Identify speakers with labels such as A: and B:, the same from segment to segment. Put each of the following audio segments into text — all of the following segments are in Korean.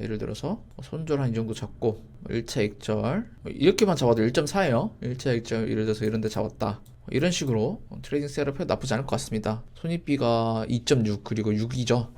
A: 예를 들어서 손절 한 이 정도 잡고 1차 익절 이렇게만 잡아도 1.4예요. 1차 익절 예를 들어서 이런 데 잡았다. 이런 식으로 트레이딩 셋업해 도 나쁘지 않을 것 같습니다. 손익비가 2.6 그리고 6이죠.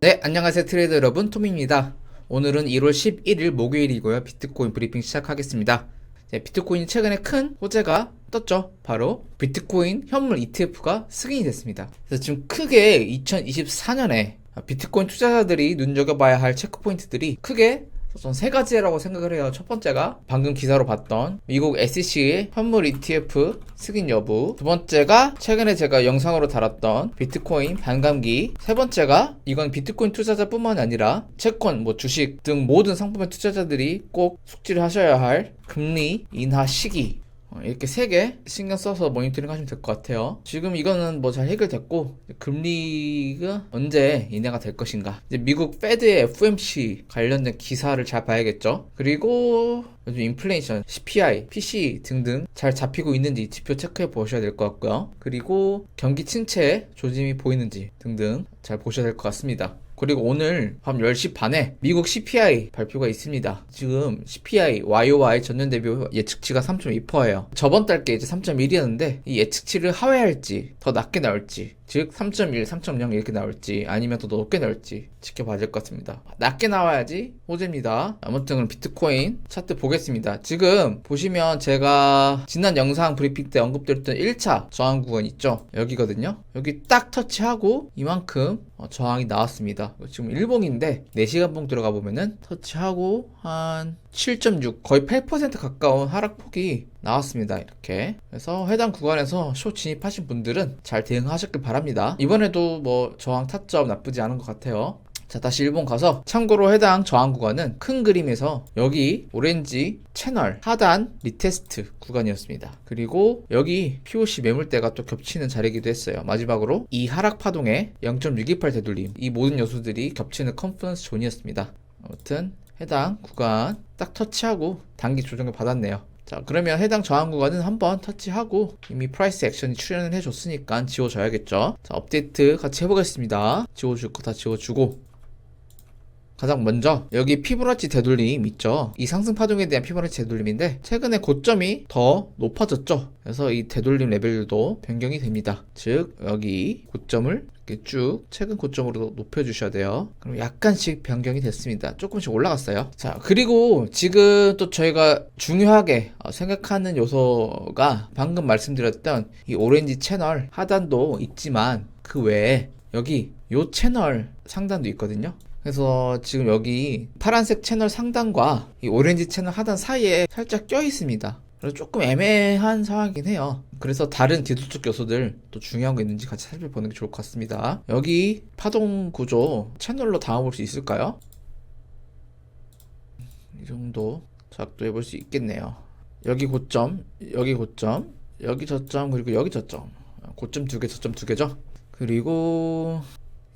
A: 네 안녕하세요. 트레이더 여러분 톰입니다. 오늘은 1월 11일 목요일이고요. 비트코인 브리핑 시작하겠습니다. 네, 비트코인이 최근에 큰 호재가 떴죠. 바로 비트코인 현물 ETF가 승인이 됐습니다. 그래서 지금 크게 2024년에 비트코인 투자자들이 눈여겨봐야 할 체크포인트들이 크게 전세 가지라고 생각을 해요. 첫 번째가 방금 기사로 봤던 미국 SEC의 현물 ETF 승인 여부. 두 번째가 최근에 제가 영상으로 달았던 비트코인 반감기. 세 번째가 이건 비트코인 투자자뿐만 아니라 채권, 뭐 주식 등 모든 상품의 투자자들이 꼭 숙지를 하셔야 할 금리 인하 시기. 어, 이렇게 세 개 신경 써서 모니터링 하시면 될 것 같아요. 지금 이거는 뭐 잘 해결됐고 금리가 언제 인하가 될 것인가. 이제 미국 페드의 FOMC 관련된 기사를 잘 봐야겠죠. 그리고 요즘 인플레이션, CPI, PC 등등 잘 잡히고 있는지 지표 체크해 보셔야 될 것 같고요. 그리고 경기 침체 조짐이 보이는지 등등 잘 보셔야 될 것 같습니다. 그리고 오늘 밤 10시 반에 미국 CPI 발표가 있습니다. 지금 CPI YOY 전년 대비 예측치가 3.2%예요. 저번 달께 이제 3.1이었는데 이 예측치를 하회할지 더 낮게 나올지 즉 3.1, 3.0 이렇게 나올지 아니면 더 높게 나올지 지켜봐야 될 것 같습니다. 낮게 나와야지 호재입니다. 아무튼 그럼 비트코인 차트 보겠습니다. 지금 보시면 제가 지난 영상 브리핑 때 언급드렸던 1차 저항 구간 있죠? 여기거든요. 여기 딱 터치하고 이만큼 어, 저항이 나왔습니다. 지금 일봉인데 4시간 봉 들어가 보면은 터치하고 한 7.6 거의 8% 가까운 하락폭이 나왔습니다. 이렇게. 그래서 해당 구간에서 쇼 진입하신 분들은 잘 대응하셨길 바랍니다. 이번에도 뭐 저항 타점 나쁘지 않은 것 같아요. 자, 다시 일본 가서 참고로 해당 저항 구간은 큰 그림에서 여기 오렌지 채널 하단 리테스트 구간이었습니다. 그리고 여기 POC 매물대가 또 겹치는 자리이기도 했어요. 마지막으로 이 하락 파동에 0.628 되돌림 이 모든 요소들이 겹치는 컨퍼런스 존이었습니다. 아무튼 해당 구간 딱 터치하고 단기 조정을 받았네요. 자 그러면 해당 저항 구간은 한번 터치하고 이미 프라이스 액션이 출현을 해줬으니까 지워줘야겠죠. 자 업데이트 같이 해보겠습니다. 지워줄 거 다 지워주고 가장 먼저 여기 피보나치 되돌림 있죠? 이 상승 파동에 대한 피보나치 되돌림인데 최근에 고점이 더 높아졌죠? 그래서 이 되돌림 레벨도 변경이 됩니다. 즉 여기 고점을 이렇게 쭉 최근 고점으로 높여주셔야 돼요. 그럼 약간씩 변경이 됐습니다. 조금씩 올라갔어요. 자 그리고 지금 또 저희가 중요하게 어, 생각하는 요소가 방금 말씀드렸던 이 오렌지 채널 하단도 있지만 그 외에 여기 요 채널 상단도 있거든요 그래서 지금 여기 파란색 채널 상단과 이 오렌지 채널 하단 사이에 살짝 껴 있습니다. 그래서 조금 애매한 상황이긴 해요. 그래서 다른 뒤돌쪽 요소들 또 중요한 거 있는지 같이 살펴보는 게 좋을 것 같습니다. 여기 파동 구조 채널로 담아볼 수 있을까요? 이 정도 작도해 볼 수 있겠네요. 여기 고점, 여기 고점, 여기 저점, 그리고 여기 저점. 고점 두 개, 저점 두 개죠. 그리고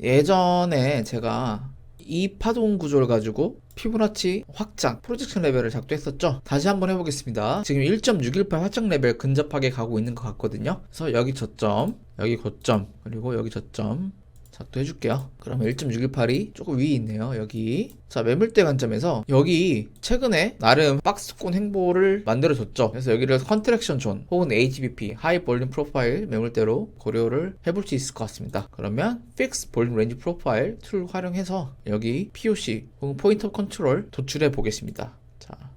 A: 예전에 제가 이 파동 구조를 가지고 피부나치 확장 프로젝션 레벨을 작도했었죠? 다시 한번 해보겠습니다. 지금 1.618 확장 레벨 근접하게 가고 있는 것 같거든요. 그래서 여기 저점 여기 고점 그리고 여기 저점 작도 해 줄게요. 그러면 1.618이 조금 위에 있네요. 여기. 자, 매물대 관점에서 여기 최근에 나름 박스권 행보를 만들어줬죠. 그래서 여기를 컨트랙션 존 혹은 HBP, 하이 볼륨 프로파일 매물대로 고려를 해볼 수 있을 것 같습니다. 그러면 픽스 볼륨 렌지 프로파일 툴 활용해서 여기 POC 혹은 포인트 컨트롤 도출해 보겠습니다. 자,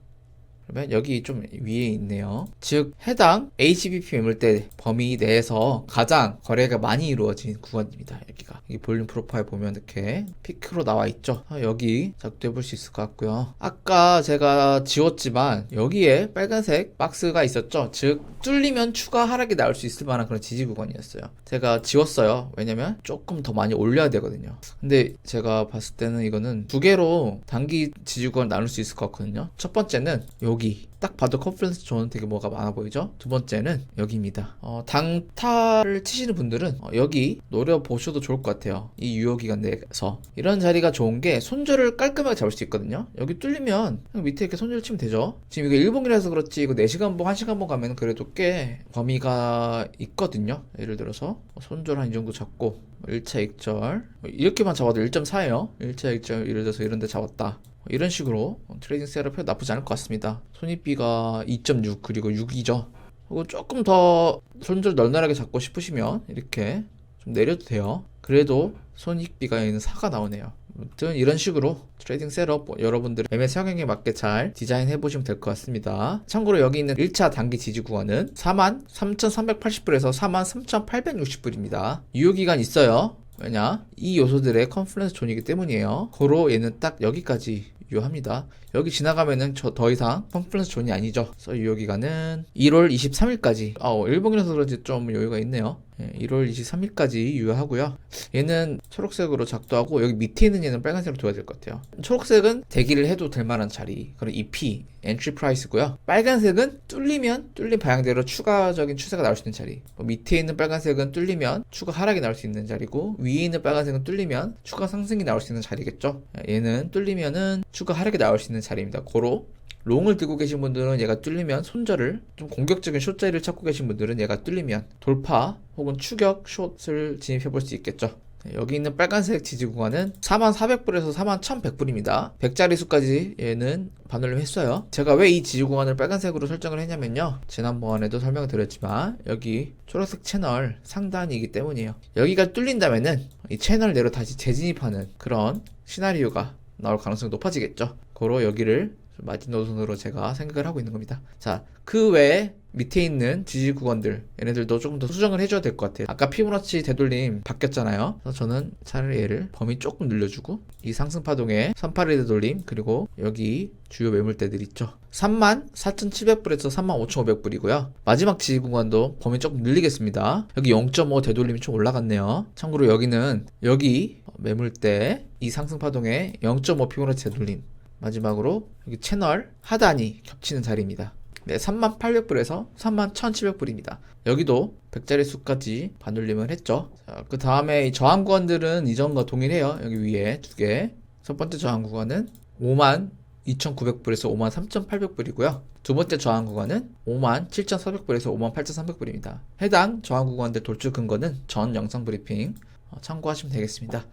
A: 그러면 여기 좀 위에 있네요. 즉 해당 HBP 매물대 범위 내에서 가장 거래가 많이 이루어진 구간입니다. 여기가 이 볼륨 프로파일 보면 이렇게 피크로 나와 있죠. 아, 여기 작동해 볼 수 있을 것 같고요. 아까 제가 지웠지만 여기에 빨간색 박스가 있었죠. 즉 뚫리면 추가 하락이 나올 수 있을 만한 그런 지지 구간이었어요. 제가 지웠어요. 왜냐면 조금 더 많이 올려야 되거든요. 근데 제가 봤을 때는 이거는 두 개로 단기 지지 구간 나눌 수 있을 것 같거든요. 첫 번째는 여기 딱 봐도 컨퍼런스 존은 되게 뭐가 많아 보이죠? 두 번째는 여기입니다. 어, 당타를 치시는 분들은 어, 여기 노려 보셔도 좋을 것 같아요. 이 유효 기간 내에서 이런 자리가 좋은 게 손절을 깔끔하게 잡을 수 있거든요. 여기 뚫리면 밑에 이렇게 손절 치면 되죠. 지금 이거 일봉이라서 그렇지 이거 4시간 봉, 1시간 봉 가면 그래도 꽤 범위가 있거든요. 예를 들어서 손절 한 이 정도 잡고 1차 익절 이렇게만 잡아도 1.4예요. 1차 익절 예를 들어서 이런 데 잡았다. 이런 식으로 트레이딩 셋업 해도 나쁘지 않을 것 같습니다. 손익비가 2.6 그리고 6이죠. 그리고 조금 더 손절 널널하게 잡고 싶으시면 이렇게 좀 내려도 돼요. 그래도 손익비가 있는 4가 나오네요. 아무튼 이런 식으로 트레이딩 셋업 여러분들 매매 성향에 맞게 잘 디자인해 보시면 될 것 같습니다. 참고로 여기 있는 1차 단기 지지 구간은 43,380불에서 43,860불입니다. 유효 기간 있어요. 왜냐? 이 요소들의 컨플런스 존이기 때문이에요. 고로 얘는 딱 여기까지 유효합니다. 여기 지나가면은 저 더 이상 컨플런스 존이 아니죠. 그래서 유효 기간은 1월 23일까지. 아, 어, 일본이라서 그런지 좀 여유가 있네요. 예, 1월 23일까지 유효하고요. 얘는 초록색으로 작도하고 여기 밑에 있는 얘는 빨간색으로 둬야 될 것 같아요. 초록색은 대기를 해도 될 만한 자리. 그런 EP, 엔트리 프라이스고요. 빨간색은 뚫리면 뚫린 방향대로 추가적인 추세가 나올 수 있는 자리. 뭐 밑에 있는 빨간색은 뚫리면 추가 하락이 나올 수 있는 자리고 위에 있는 빨간색은 뚫리면 추가 상승이 나올 수 있는 자리겠죠. 얘는 뚫리면은 추가 하락이 나올 수 있는 자리입니다. 고로 롱을 들고 계신 분들은 얘가 뚫리면 손절을 좀 공격적인 숏자리를 찾고 계신 분들은 얘가 뚫리면 돌파 혹은 추격 숏을 진입해 볼 수 있겠죠. 네, 여기 있는 빨간색 지지 구간은 4400불에서 41,100불입니다. 100자리 수까지 얘는 반올림 했어요. 제가 왜 이 지지 구간을 빨간색으로 설정을 했냐면요. 지난번에도 설명을 드렸지만 여기 초록색 채널 상단이기 때문이에요. 여기가 뚫린다면은 이 채널 내로 다시 재진입하는 그런 시나리오가 나올 가능성이 높아지겠죠. 고로 여기를 마진 노선으로 제가 생각을 하고 있는 겁니다. 자, 그 외에 밑에 있는 지지 구간들 얘네들도 조금 더 수정을 해줘야 될 것 같아요. 아까 피부너치 되돌림 바뀌었잖아요. 그래서 저는 차라리 얘를 범위 조금 늘려주고 이 상승 파동의 38일 되돌림 그리고 여기 주요 매물대들 있죠. 34,700불에서 35,500불이고요. 마지막 지지 구간도 범위 조금 늘리겠습니다. 여기 0.5 되돌림이 좀 올라갔네요. 참고로 여기는 여기 매물대 이 상승 파동의 0.5 피부너치 되돌림 마지막으로 여기 채널 하단이 겹치는 자리입니다. 네, 3800불에서 31,700불입니다. 여기도 100자리 수까지 반올림을 했죠. 자, 그 다음에 이 저항 구간들은 이전과 동일해요. 여기 위에 두 개. 첫 번째 저항 구간은 52,900불에서 53,800불이고요. 두 번째 저항 구간은 57,400불에서 58,300불입니다. 해당 저항 구간들 돌출 근거는 전 영상 브리핑 어, 참고하시면 되겠습니다.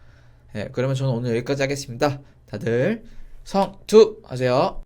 A: 네, 그러면 저는 오늘 여기까지 하겠습니다. 다들 성투 하세요.